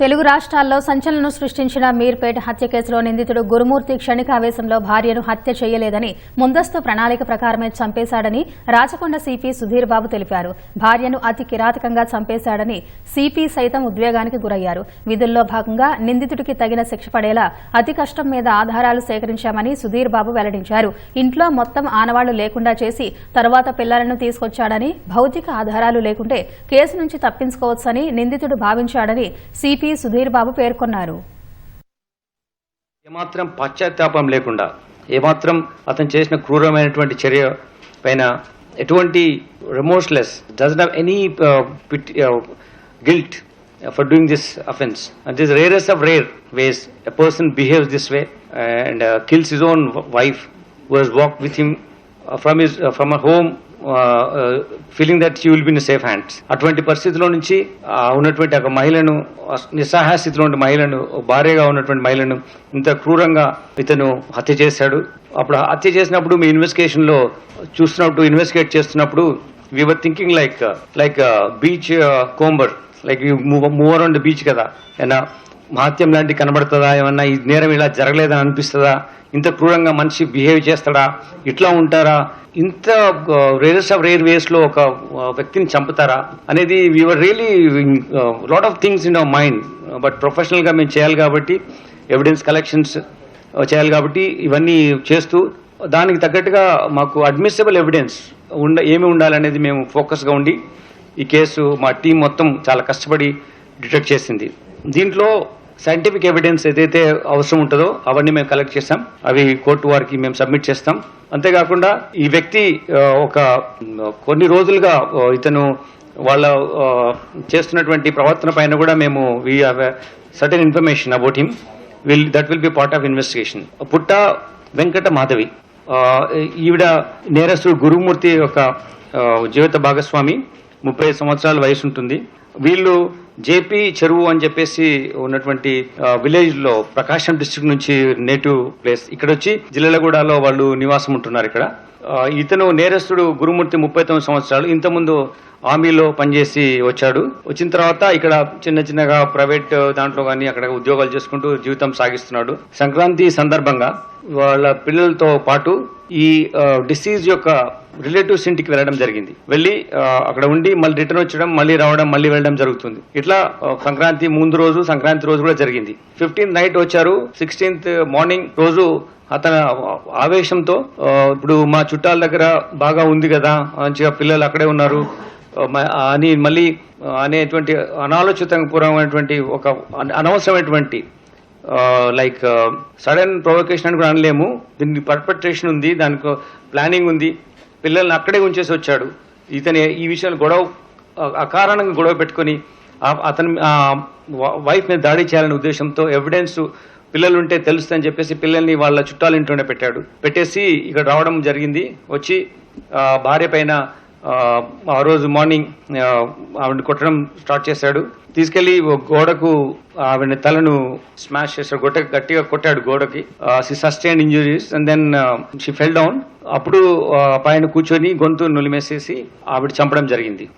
తెలుగు రాష్ట్రాల్లో సంచలనం సృష్టించిన మీర్పేట హత్య కేసులో నిందితుడు గురుమూర్తి క్షణికావేశంలో భార్యను హత్య చేయలేదని ముందస్తు ప్రణాళిక ప్రకారమే చంపేశాడని రాచకొండ సిపి సుధీర్ బాబు తెలిపారు. భార్యను అతి కిరాతకంగా చంపేశాడని సిపి సైతం ఉద్వేగానికి గురయ్యారు. విధుల్లో భాగంగా నిందితుడికి తగిన శిక్ష పడేలా అతి కష్టం మీద ఆధారాలు సేకరించామని సుధీర్ బాబు వెల్లడించారు. ఇంట్లో మొత్తం ఆనవాళ్ళు లేకుండా చేసి తరువాత పిల్లలను తీసుకొచ్చాడని భౌతిక ఆధారాలు లేకుంటే కేసు నుంచి తప్పించుకోవచ్చని నిందితుడు భావించాడని సిపి ఎంపీ సుధీర్ బాబు పేర్కొన్నారు. ఏమాత్రం పశ్చాత్తాపం లేకుండా ఏమాత్రం అతను చేసిన క్రూరమైనటువంటి చర్య పైన ఎటువంటి remorseless does have any guilt for doing this offence and this rarest of rare ways a person behaves this way and kills his own wife was walk with him from his from a home feeling that you will be in safe hands అటువంటి పరిస్థితిలో నుంచి ఉన్నటువంటి ఒక మహిళను నిస్సహాయ స్థితిలో ఉన్న మహిళను భార్యగా ఉన్నటువంటి మహిళను ఇంత క్రూరంగా ఇతను హత్య చేశాడు. అప్పుడు హత్య చేసినప్పుడు మీ ఇన్వెస్టిగేషన్లో చూస్తున్నప్పుడు ఇన్వెస్టిగేట్ చేస్తున్నప్పుడు we're thinking like like beachcomber like move move around beach కదా. ఏనా మహత్యం లాంటి కనబడుతుందా? ఏమన్నా ఈ నేరం ఇలా జరగలేదని అనిపిస్తుందా? ఇంత క్రూరంగా మనిషి బిహేవ్ చేస్తాడా? ఇట్లా ఉంటారా? ఇంత రేరెస్ట్ ఆఫ్ రేర్ వేస్లో ఒక వ్యక్తిని చంపుతారా? అనేది we're really lot of things in our mind but ప్రొఫెషనల్గా మేము చేయాలి కాబట్టి ఎవిడెన్స్ కలెక్షన్స్ చేయాలి కాబట్టి ఇవన్నీ చేస్తూ దానికి తగ్గట్టుగా మాకు అడ్మిసిబుల్ ఎవిడెన్స్ ఉండ ఏమి ఉండాలనేది మేము ఫోకస్గా ఉండి ఈ కేసు మా టీం మొత్తం చాలా కష్టపడి డిటెక్ట్ చేసింది. దీంట్లో సైంటిఫిక్ ఎవిడెన్స్ ఏదైతే అవసరం ఉంటుందో అవన్నీ మేము కలెక్ట్ చేస్తాం. అవి కోర్టు వారికి మేము సబ్మిట్ చేస్తాం. అంతేకాకుండా ఈ వ్యక్తి ఒక కొన్ని రోజులుగా ఇతను వాళ్ళ చేస్తున్నటువంటి ప్రవర్తన పైన కూడా మేము we have certain information about him will that will be part of investigation Putta Venkata Madhavi ఈవిడ నేరస్తుడు గురుమూర్తి యొక్క జీవిత భాగస్వామి ముప్పై సంవత్సరాల వయసు ఉంటుంది. వీళ్ళు జేపీ చెరువు అని చెప్పేసి ఉన్నటువంటి విలేజ్లో ప్రకాశం డిస్టిక్ నుంచి నేటివ్ ప్లేస్ ఇక్కడ వచ్చి జిల్లెలగూడలో వాళ్ళు నివాసం ఉంటున్నారు ఇక్కడ. ఇతను నేరస్తుడు గురుమూర్తి ముప్పై తొమ్మిది సంవత్సరాలు. ఇంతకుముందు ఆర్మీలో పనిచేసి వచ్చాడు. వచ్చిన తర్వాత ఇక్కడ చిన్న చిన్నగా ప్రైవేట్ దాంట్లో కానీ అక్కడ ఉద్యోగాలు చేసుకుంటూ జీవితం సాగిస్తున్నాడు. సంక్రాంతి సందర్భంగా వాళ్ళ పిల్లలతో పాటు ఈ డిసీజ్ యొక్క రిలేటివ్స్ ఇంటికి వెళ్ళడం జరిగింది. వెళ్ళి అక్కడ ఉండి మళ్ళీ రిటర్న్ వచ్చడం మళ్ళీ రావడం మళ్ళీ వెళ్ళడం జరుగుతుంది. ఇట్లా సంక్రాంతి ముందు రోజు సంక్రాంతి రోజు కూడా జరిగింది. ఫిఫ్టీన్త్ నైట్ వచ్చారు. సిక్స్టీన్త్ మార్నింగ్ రోజు అతను ఆవేశంతో ఇప్పుడు మా చుట్టాల దగ్గర బాగా ఉంది కదా మంచిగా పిల్లలు అక్కడే ఉన్నారు మ- అని మళ్ళీ అనేటువంటి అనేటువంటి అనాలోచితపూర్వమైనటువంటి ఒక అనవసరమైనటువంటి లైక్ సడన్ ప్రొవకేషన్ అని కూడా అనలేము. దీనికి పర్పెట్రేషన్ ఉంది దానికి ప్లానింగ్ ఉంది. పిల్లల్ని అక్కడే ఉంచేసి వచ్చాడు. ఇతని ఈ విషయాలు గొడవ అకారణంగా గొడవ పెట్టుకొని అతని వైఫ్ మీద దాడి చేయాలనే ఉద్దేశంతో ఎవిడెన్స్ పిల్లలుంటే తెలుస్తుందని చెప్పేసి పిల్లల్ని వాళ్ళ చుట్టాల ఇంట్లోనే పెట్టాడు. పెట్టేసి ఇక్కడ రావడం జరిగింది. వచ్చి భార్య పైన ఆ, రోజు మార్నింగ్ ఆవిడ కొట్టడం స్టార్ట్ చేశాడు. తీసుకెళ్ళి ఓ గోడకు ఆవిడ తలను స్మాష్ చేశాడు. గొట్ట గట్టిగా కొట్టాడు గోడకి. She sustain injuries and then she fell down అప్పుడు ఆ, పైన కూర్చొని గొంతు నులిమేసేసి ఆవిడ చంపడం జరిగింది.